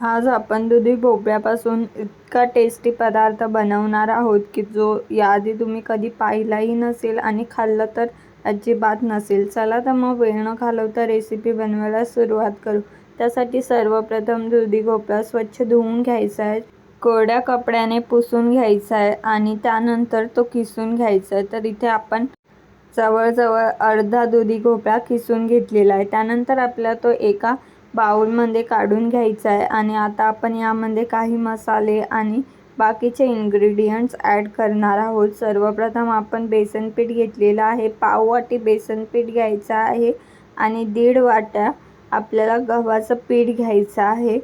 आज आपण दुधी भोपळ्यापासून इतका टेस्टी पदार्थ बनवणार आहोत की जो याआधी तुम्ही कधी पाहिलाही नसेल आणि खाल्लं तर अजिबात नसेल. चला तर मग वेळ न घालवता रेसिपी बनवायला सुरुवात करू. त्यासाठी सर्वप्रथम दुधी भोपळा स्वच्छ धुवून घ्यायचा आहे. कोरड्या कपड्याने पुसून घ्यायचा आहे आणि त्यानंतर तो किसून घ्यायचा आहे. तर इथे आपण जवळजवळ अर्धा दुधी भोपळा किसून घेतलेला आहे. त्यानंतर आपल्याला तो एका बाउलमध्ये काढून घ्यायचा आहे आणि आता आपण यामध्ये काही मसाले आणि बाकीचे इन्ग्रेडियंट्स ॲड करणार आहोत. सर्वप्रथम आपण बेसन पीठ घेतलेलं आहे. पाव वाटी बेसन पीठ घ्यायचं आहे आणि दीड वाट्या आपल्याला गव्हाचं पीठ घ्यायचं आहे.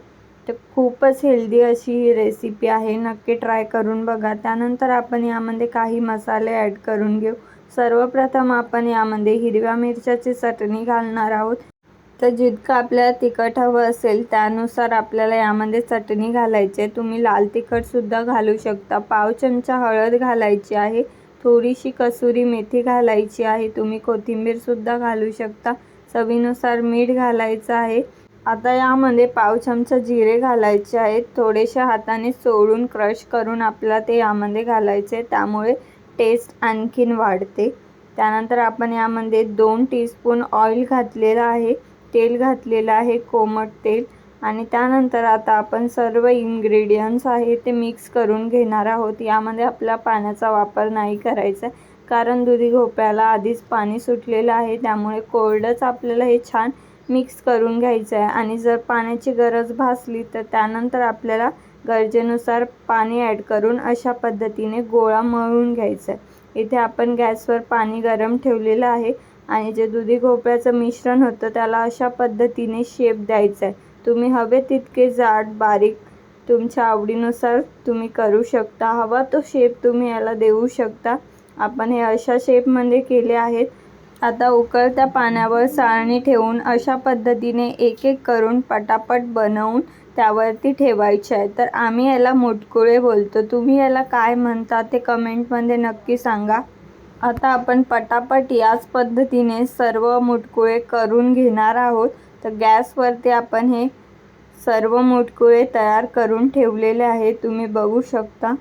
तर खूपच हेल्दी अशी ही रेसिपी आहे. नक्की ट्राय करून बघा. त्यानंतर आपण यामध्ये काही मसाले ॲड करून घेऊ. सर्वप्रथम आपण यामध्ये हिरव्या मिरच्याची चटणी घालणार आहोत. तर जितकं आपल्याला तिखट हवं असेल त्यानुसार आपल्याला यामध्ये चटणी घालायची आहे. तुम्ही लाल तिखटसुद्धा घालू शकता. पाव चमचा हळद घालायची आहे. थोडीशी कसुरी मेथी घालायची आहे. तुम्ही कोथिंबीरसुद्धा घालू शकता. चवीनुसार मीठ घालायचं आहे. आता यामध्ये पाव चमचा जिरे घालायचे आहेत. थोडेशा हाताने सोडून क्रश करून आपल्याला ते यामध्ये घालायचे त्यामुळे टेस्ट आणखीन वाढते. त्यानंतर आपण यामध्ये दोन टीस्पून ऑइल घातलेलं आहे. तेल घातलेलं आहे कोमट तेल. आणि त्यानंतर आता आपण सर्व इन्ग्रेडियंट्स आहे ते मिक्स करून घेणार आहोत. यामध्ये आपला पाण्याचा वापर नाही करायचा कारण दुधी भोपळ्याला आधीच पाणी सुटलेलं आहे. त्यामुळे कोरडंच आपल्याला हे छान मिक्स करून घ्यायचं आहे. आणि जर पाण्याची गरज भासली तर त्यानंतर आपल्याला गरजेनुसार पाणी ॲड करून अशा पद्धतीने गोळा मळून घ्यायचा आहे. इथे आपण गॅसवर पाणी गरम ठेवलेलं आहे. आणि जे दुधी भोपळ्याचं मिश्रण होतं त्याला अशा पद्धतीने शेप द्यायचा आहे तुम्ही हवे तितके जाड बारीक तुमच्या आवडीनुसार तुम्ही करू शकता. हवा तो शेप तुम्ही याला देऊ शकता. आपण हे अशा शेपमध्ये केले आहेत. आता उकळत्या पाण्यावर साळणी ठेवून अशा पद्धतीने एक एक करून पटापट बनवून त्यावरती ठेवायचे आहे. तर आम्ही याला मुटकुळे बोलतो. तुम्ही याला काय म्हणता ते कमेंटमध्ये नक्की सांगा. आता आपण पटापट याच पद्धतीने सर्व मुटकुळे करून घेणार आहोत. तर गॅसवरती आपण हे सर्व मुटकुळे तयार करून ठेवलेले आहे. तुम्ही बघू शकता.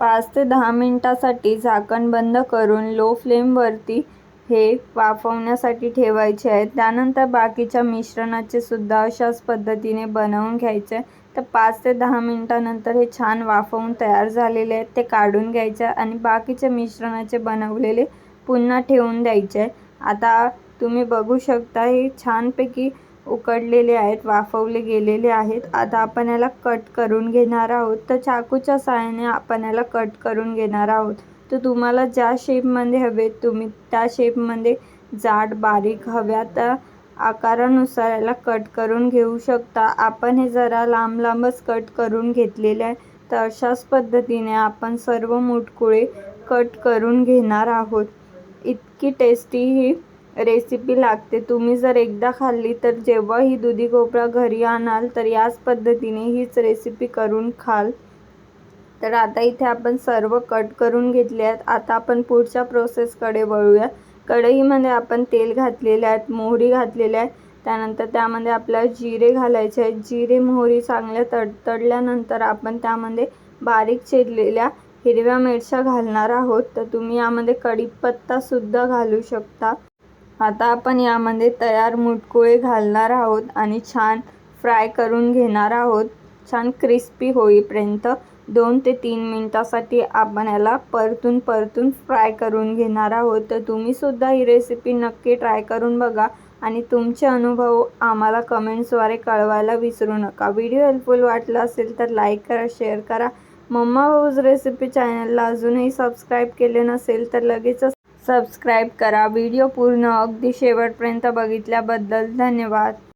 पाच ते दहा मिनटासाठी झाकण बंद करून लो फ्लेमवरती हे वाफवण्यासाठी ठेवायचे आहे. त्यानंतर बाकीच्या मिश्रणाचे सुद्धा अशाच पद्धतीने बनवून घ्यायचे तर पाच ते दहा मिनटानंतर हे छान वाफवून तयार झालेले आहेत. ते काढून घ्यायचे आणि बाकीच्या मिश्रणाचे बनवलेले पुन्हा ठेवून द्यायचे आहे. आता तुम्ही बघू शकता हे छानपैकी उकडलेले आहेत वाफवले गेलेले आहेत. आता आपण याला कट करून घेणार आहोत. तर चाकूच्या साहाय्याने आपण याला कट करून घेणार आहोत. तर तुम्हाला ज्या शेपमध्ये हवे तुम्ही त्या शेपमध्ये जाड बारीक हव्या त्या आकारानुसार याला कट करून घेऊ शकता. आपण हे जरा लांब लांबच कट करून घेतलेले आहे. तर अशाच पद्धतीने आपण सर्व मुटकुळे कट करून घेणार आहोत. इतकी टेस्टी ही रेसिपी लागते. तुम्ही जर एकदा खाल्ली तर जेव्हा ही दुधी भोपळा घरी आणाल तर याच पद्धतीने हीच रेसिपी करून खाल. तर आता इथे आपण सर्व कट करून घेतले आहेत. आता आपण पुढच्या प्रोसेसकडे वळूया. कढईमध्ये आपण तेल घातलेले आहेत मोहरी घातलेल्या आहेत त्यानंतर त्यामध्ये आपल्याला जिरे घालायचे आहेत. जिरे मोहरी चांगल्या तडतडल्यानंतर आपण त्यामध्ये बारीक चिरलेल्या हिरव्या मिरच्या घालणार आहोत. तर तुम्ही यामध्ये कढीपत्तासुद्धा घालू शकता. आता आपण यामध्ये तयार मुटकुळे घालणार आहोत आणि छान फ्राय करून घेणार आहोत. छान क्रिस्पी होईपर्यंत. दोन ते तीन मिनटासाठी आपण याला परतून परतून फ्राय करून घेणार आहोत. तर तुम्हीसुद्धा ही रेसिपी नक्की ट्राय करून बघा आणि तुमचे अनुभव आम्हाला कमेंट्सद्वारे कळवायला विसरू नका. व्हिडिओ हेल्पफुल वाटला असेल तर लाईक करा शेअर करा. मम्मा भाऊज रेसिपी चॅनलला अजूनही सबस्क्राईब केले नसेल तर लगेचच सबस्क्राईब करा. व्हिडिओ पूर्ण अगदी शेवटपर्यंत बघितल्याबद्दल धन्यवाद.